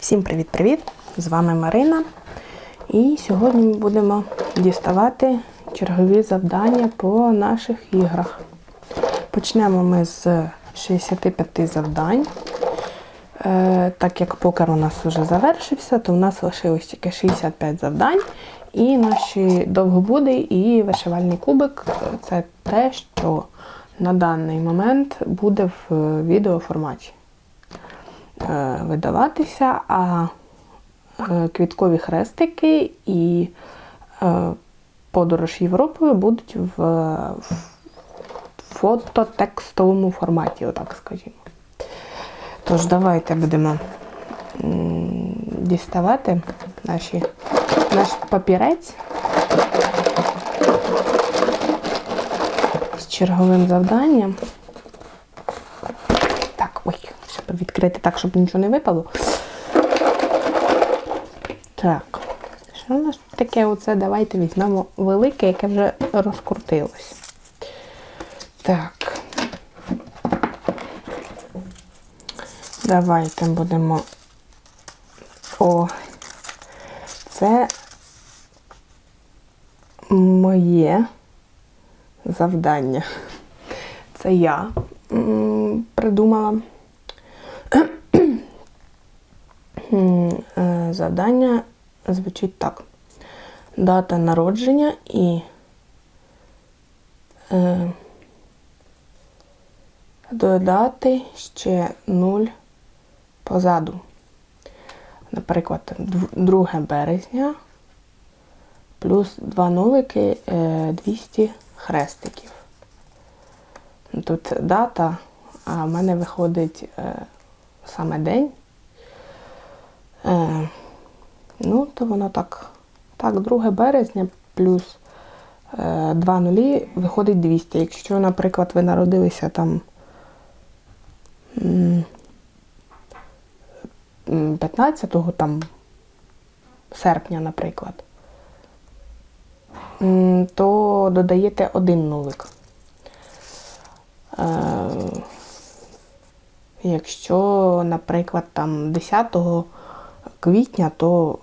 Всім привіт-привіт! З вами Марина. І сьогодні ми будемо діставати чергові завдання по наших іграх. Почнемо ми з 65 завдань. Е, так як покер у нас вже завершився, то у нас лишилось тільки 65 завдань. І наші довгобуди і вишивальний кубик це те, що на даний момент буде в відеоформаті е, видаватися, а е, квіткові хрестики і е, подорож Європою будуть в, в фототекстовому форматі, отак скажімо. Тож, давайте будемо діставати наші, наш папірець з черговим завданням. Щоб відкрити так, щоб нічого не випало. Так, що у нас таке оце? Давайте візьмемо велике, яке вже розкрутилось. Так. Давайте будемо. О, це моє завдання. Це я придумала. Е, Завдання звучить так. Дата народження і е, додати ще 0 позаду. Наприклад, 2 березня плюс 2 нулики е, 200 хрестиків. Тут дата, а в мене виходить е, саме день. Е, ну, то воно так. Так, 2 березня плюс е, 2 нулі виходить 200. Якщо, наприклад, ви народилися там м, м, 15 там, серпня, наприклад, то додаєте один нулик. Е, Якщо, наприклад, там 10 квітня, то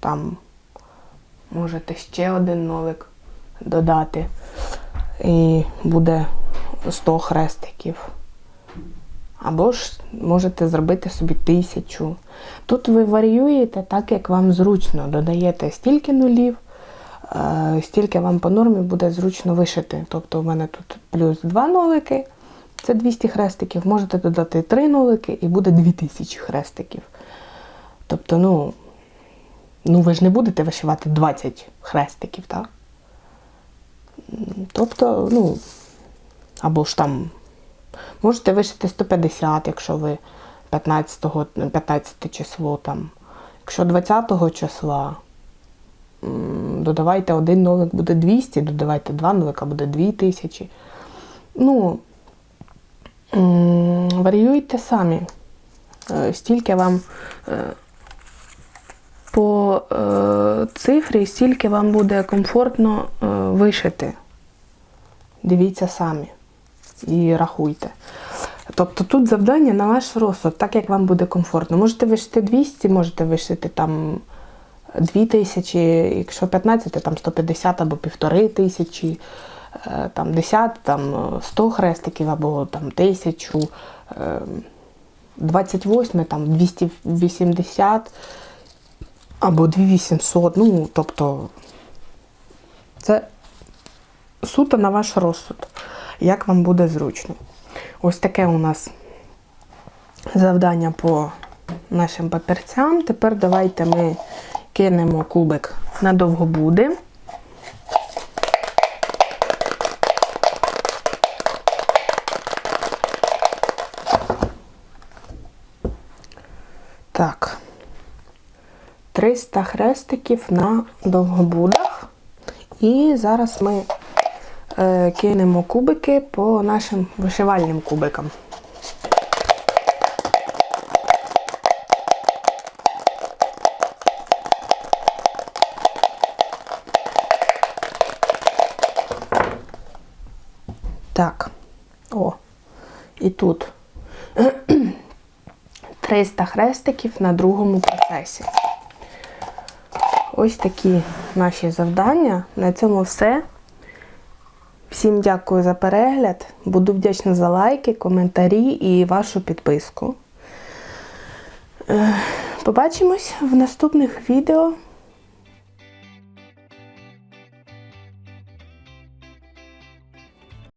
там можете ще один нолик додати. І буде 100 хрестиків. Або ж можете зробити собі тисячу. Тут ви варіюєте так, як вам зручно. Додаєте стільки нулів, е, стільки вам по нормі буде зручно вишити. Тобто, в мене тут плюс 2 нолики, це 200 хрестиків. Можете додати 3 нолики і буде 2000 хрестиків. Тобто, ну, ну ви ж не будете вишивати 20 хрестиків, так? Тобто, ну, або ж там можете вишити 150, якщо ви 15, 15 число там. Якщо 20 числа, додавайте один нолик буде 200, додавайте два нолика буде 2000. Ну, варіюйте самі. Е, Стільки вам е, по е, цифрі, стільки вам буде комфортно вишити. Дивіться самі і рахуйте. Тобто тут завдання на ваш розсуд, так як вам буде комфортно. Можете вишити 200, можете вишити там 2000, якщо 15, там 150 або півтори тисячі, е, там 10, там е, 100 хрестиків або там 1000, е, 28, там 280 або 2800. Ну, тобто це суто на ваш розсуд, як вам буде зручно. Ось таке у нас завдання по нашим папірцям. Тепер давайте ми кинемо кубик на довгобуди. Так. 300 хрестиків на довгобудах. І зараз ми е, кинемо кубики по нашим вишивальним кубикам. Так. О. І тут 300 хрестиків на другому процесі. Ось такі наші завдання. На цьому все. Всім дякую за перегляд. Буду вдячна за лайки, коментарі і вашу підписку. Е, Побачимось в наступних відео.